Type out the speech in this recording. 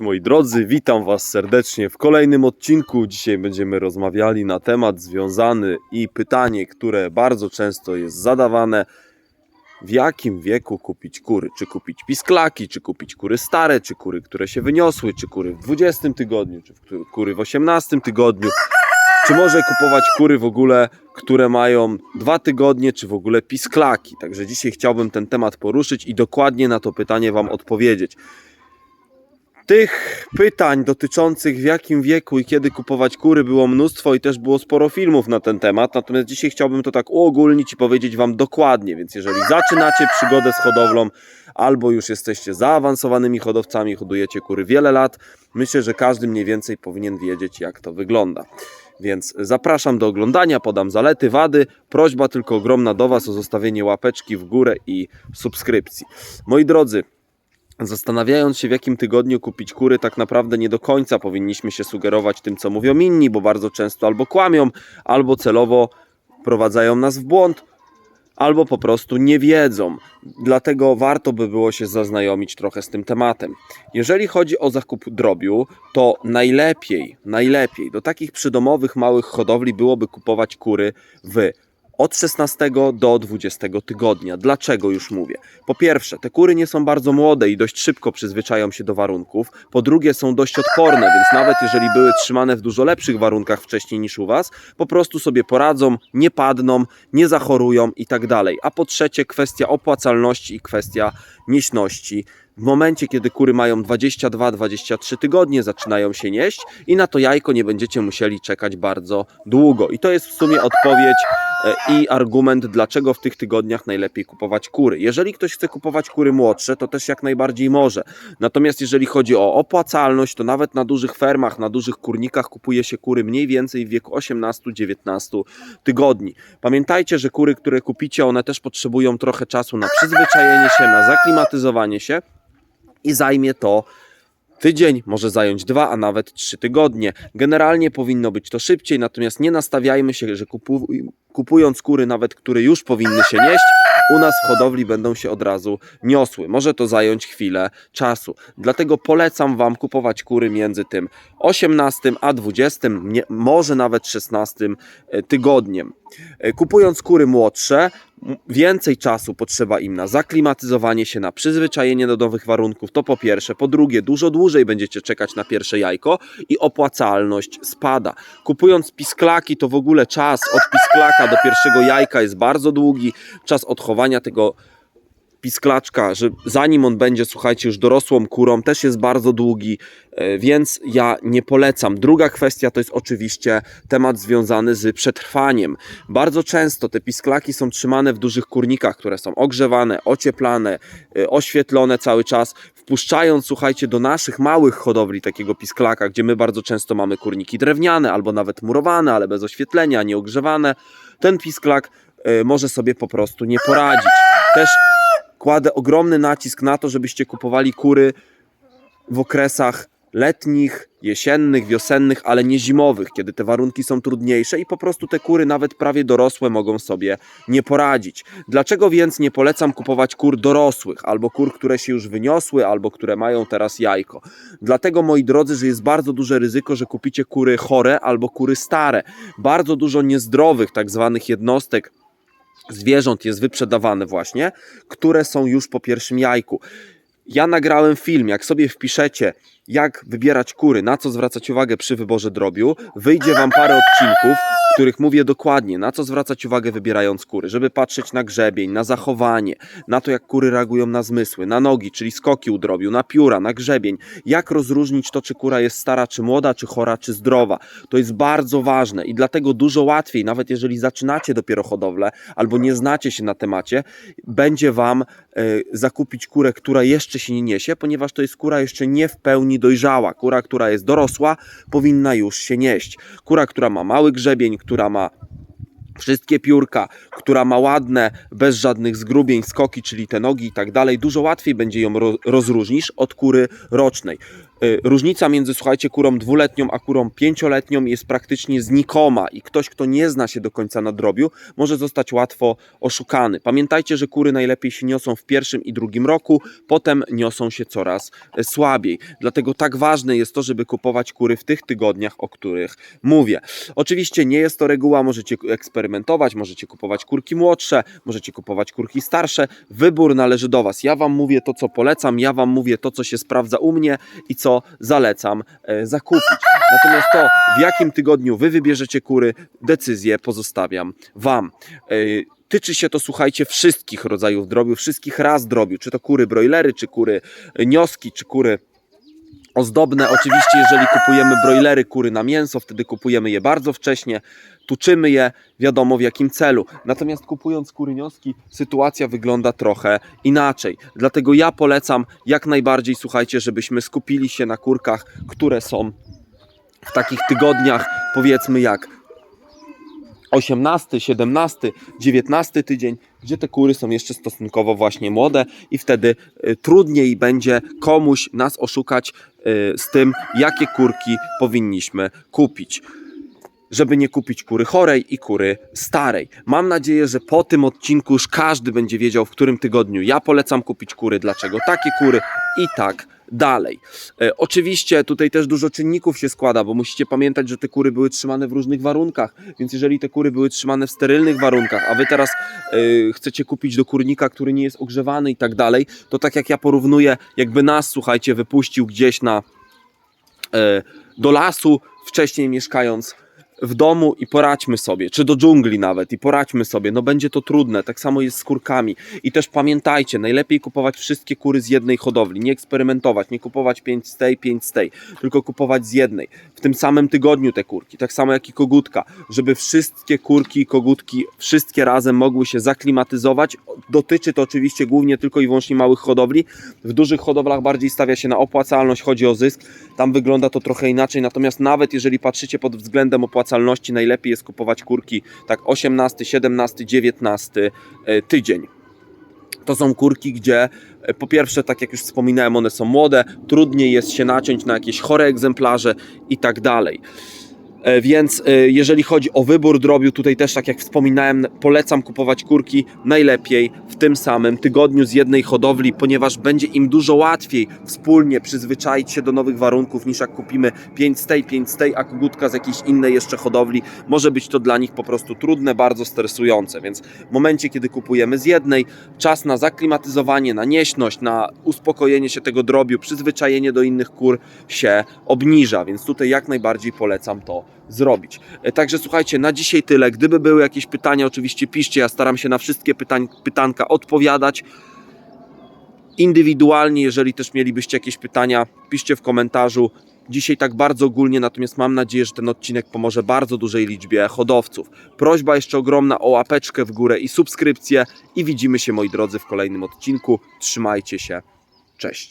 Moi drodzy, witam Was serdecznie w kolejnym odcinku. Dzisiaj będziemy rozmawiali na temat związany i pytanie, które bardzo często jest zadawane. W jakim wieku kupić kury? Czy kupić pisklaki, czy kupić kury stare, czy kury, które się wyniosły, czy kury w 20 tygodniu, czy kury w 18 tygodniu? Czy może kupować kury w ogóle, które mają dwa tygodnie, czy w ogóle pisklaki? Także dzisiaj chciałbym ten temat poruszyć i dokładnie na to pytanie Wam odpowiedzieć. Tych pytań dotyczących w jakim wieku i kiedy kupować kury było mnóstwo i też było sporo filmów na ten temat. Natomiast dzisiaj chciałbym to tak uogólnić i powiedzieć Wam dokładnie. Więc jeżeli zaczynacie przygodę z hodowlą, albo już jesteście zaawansowanymi hodowcami, hodujecie kury wiele lat, myślę, że każdy mniej więcej powinien wiedzieć, jak to wygląda. Więc zapraszam do oglądania, podam zalety, wady. Prośba tylko ogromna do Was o zostawienie łapeczki w górę i subskrypcji. Moi drodzy, Zastanawiając się, w jakim tygodniu kupić kury, tak naprawdę nie do końca powinniśmy się sugerować tym, co mówią inni, bo bardzo często albo kłamią, albo celowo prowadzają nas w błąd, albo po prostu nie wiedzą. Dlatego warto by było się zaznajomić trochę z tym tematem. Jeżeli chodzi o zakup drobiu, to najlepiej, najlepiej do takich przydomowych małych hodowli byłoby kupować kury w od 16 do 20 tygodnia. Dlaczego już mówię? Po pierwsze, te kury nie są bardzo młode i dość szybko przyzwyczają się do warunków. Po drugie, są dość odporne, więc nawet jeżeli były trzymane w dużo lepszych warunkach wcześniej niż u Was, po prostu sobie poradzą, nie padną, nie zachorują i tak dalej. A po trzecie, kwestia opłacalności i kwestia nieśności. W momencie, kiedy kury mają 22-23 tygodnie, zaczynają się nieść i na to jajko nie będziecie musieli czekać bardzo długo. I to jest w sumie odpowiedź i argument, dlaczego w tych tygodniach najlepiej kupować kury. Jeżeli ktoś chce kupować kury młodsze, to też jak najbardziej może. Natomiast jeżeli chodzi o opłacalność, to nawet na dużych fermach, na dużych kurnikach kupuje się kury mniej więcej w wieku 18-19 tygodni. Pamiętajcie, że kury, które kupicie, one też potrzebują trochę czasu na przyzwyczajenie się, na zaklimatyzowanie się i zajmie to tydzień, może zająć dwa, a nawet trzy tygodnie. Generalnie powinno być to szybciej, natomiast nie nastawiajmy się, że kupu, kupując kury, nawet które już powinny się nieść, u nas w hodowli będą się od razu niosły. Może to zająć chwilę czasu. Dlatego polecam Wam kupować kury między tym 18 a 20, nie, może nawet 16 e, tygodniem. E, Kupując kury młodsze, więcej czasu potrzeba im na zaklimatyzowanie się, na przyzwyczajenie do nowych warunków. To po pierwsze. Po drugie, dużo dłużej będziecie czekać na pierwsze jajko i opłacalność spada. Kupując pisklaki, to w ogóle czas od pisklaka do pierwszego jajka jest bardzo długi. Czas odchowania tego pisklaczka, że zanim on będzie, słuchajcie, już dorosłą kurą, też jest bardzo długi, e, więc ja nie polecam. Druga kwestia to jest oczywiście temat związany z przetrwaniem. Bardzo często te pisklaki są trzymane w dużych kurnikach, które są ogrzewane, ocieplane, e, oświetlone cały czas. Wpuszczając, słuchajcie, do naszych małych hodowli takiego pisklaka, gdzie my bardzo często mamy kurniki drewniane albo nawet murowane, ale bez oświetlenia, nieogrzewane, ten pisklak e, może sobie po prostu nie poradzić. Też kładę ogromny nacisk na to, żebyście kupowali kury w okresach letnich, jesiennych, wiosennych, ale nie zimowych, kiedy te warunki są trudniejsze i po prostu te kury, nawet prawie dorosłe, mogą sobie nie poradzić. Dlaczego więc nie polecam kupować kur dorosłych, albo kur, które się już wyniosły, albo które mają teraz jajko? Dlatego, moi drodzy, że jest bardzo duże ryzyko, że kupicie kury chore albo kury stare. Bardzo dużo niezdrowych, tak zwanych jednostek, zwierząt jest wyprzedawane właśnie, które są już po pierwszym jajku. Ja nagrałem film, jak sobie wpiszecie, jak wybierać kury, na co zwracać uwagę przy wyborze drobiu, wyjdzie Wam parę odcinków, w których mówię dokładnie, na co zwracać uwagę wybierając kury, żeby patrzeć na grzebień, na zachowanie, na to jak kury reagują na zmysły, na nogi, czyli skoki u drobiu, na pióra, na grzebień, jak rozróżnić to, czy kura jest stara, czy młoda, czy chora, czy zdrowa. To jest bardzo ważne i dlatego dużo łatwiej, nawet jeżeli zaczynacie dopiero hodowlę albo nie znacie się na temacie, będzie Wam e, zakupić kurę, która jeszcze się nie niesie, ponieważ to jest kura jeszcze nie w pełni dojrzała. Kura, która jest dorosła, powinna już się nieść. Kura, która ma mały grzebień, która ma wszystkie piórka, która ma ładne, bez żadnych zgrubień, skoki, czyli te nogi i tak dalej, dużo łatwiej będzie ją ro- rozróżnić od kury rocznej. Y, Różnica między, słuchajcie, kurą dwuletnią a kurą pięcioletnią jest praktycznie znikoma i ktoś, kto nie zna się do końca na drobiu, może zostać łatwo oszukany. Pamiętajcie, że kury najlepiej się niosą w pierwszym i drugim roku, potem niosą się coraz e, słabiej. Dlatego tak ważne jest to, żeby kupować kury w tych tygodniach, o których mówię. Oczywiście nie jest to reguła, możecie eksperymentować, możecie kupować kurki młodsze, możecie kupować kurki starsze. Wybór należy do Was. Ja Wam mówię to, co polecam, ja Wam mówię to, co się sprawdza u mnie i co zalecam e, zakupić. Natomiast to, w jakim tygodniu Wy wybierzecie kury, decyzję pozostawiam Wam. E, Tyczy się to, słuchajcie, wszystkich rodzajów drobiu, wszystkich ras drobiu, czy to kury brojlery, czy kury nioski, czy kury ozdobne. Oczywiście, jeżeli kupujemy brojlery, kury na mięso, wtedy kupujemy je bardzo wcześnie, tuczymy je, wiadomo w jakim celu. Natomiast kupując kury nioski, sytuacja wygląda trochę inaczej. Dlatego ja polecam jak najbardziej, słuchajcie, żebyśmy skupili się na kurkach, które są w takich tygodniach, powiedzmy jak 18, 17, 19 tydzień, gdzie te kury są jeszcze stosunkowo właśnie młode i wtedy y, trudniej będzie komuś nas oszukać y, z tym, jakie kurki powinniśmy kupić. Żeby nie kupić kury chorej i kury starej. Mam nadzieję, że po tym odcinku już każdy będzie wiedział, w którym tygodniu ja polecam kupić kury, dlaczego takie kury i tak dalej. E, oczywiście tutaj też dużo czynników się składa, bo musicie pamiętać, że te kury były trzymane w różnych warunkach, więc jeżeli te kury były trzymane w sterylnych warunkach, a wy teraz e, chcecie kupić do kurnika, który nie jest ogrzewany i tak dalej, to tak jak ja porównuję, jakby nas, słuchajcie, wypuścił gdzieś na e, do lasu, wcześniej mieszkając w domu i poradźmy sobie, czy do dżungli nawet i poradźmy sobie, no będzie to trudne, tak samo jest z kurkami. I też pamiętajcie, najlepiej kupować wszystkie kury z jednej hodowli, nie eksperymentować, nie kupować 5 z tej, 5 z tej, tylko kupować z jednej, w tym samym tygodniu te kurki, tak samo jak i kogutka, żeby wszystkie kurki i kogutki wszystkie razem mogły się zaklimatyzować, dotyczy to oczywiście głównie tylko i wyłącznie małych hodowli, w dużych hodowlach bardziej stawia się na opłacalność, chodzi o zysk, tam wygląda to trochę inaczej, natomiast nawet jeżeli patrzycie pod względem opłacalności, najlepiej jest kupować kurki tak 18, 17, 19 e, tydzień. To są kurki, gdzie e, po pierwsze, tak jak już wspominałem, one są młode, trudniej jest się naciąć na jakieś chore egzemplarze i tak dalej. E, Więc e, jeżeli chodzi o wybór drobiu, tutaj też tak jak wspominałem, polecam kupować kurki najlepiej w tym samym tygodniu z jednej hodowli, ponieważ będzie im dużo łatwiej wspólnie przyzwyczaić się do nowych warunków niż jak kupimy 5 z tej, 5 z tej, a kogutka z jakiejś innej jeszcze hodowli. Może być to dla nich po prostu trudne, bardzo stresujące, więc w momencie, kiedy kupujemy z jednej, czas na zaklimatyzowanie, na nieśność, na uspokojenie się tego drobiu, przyzwyczajenie do innych kur się obniża, więc tutaj jak najbardziej polecam to zrobić. E, Także słuchajcie, na dzisiaj tyle. Gdyby były jakieś pytania, oczywiście piszcie, ja staram się na wszystkie pytań, pytanka odpowiadać indywidualnie, jeżeli też mielibyście jakieś pytania, piszcie w komentarzu. Dzisiaj tak bardzo ogólnie, natomiast mam nadzieję, że ten odcinek pomoże bardzo dużej liczbie hodowców. Prośba jeszcze ogromna o łapeczkę w górę i subskrypcję i widzimy się moi drodzy w kolejnym odcinku. Trzymajcie się. Cześć.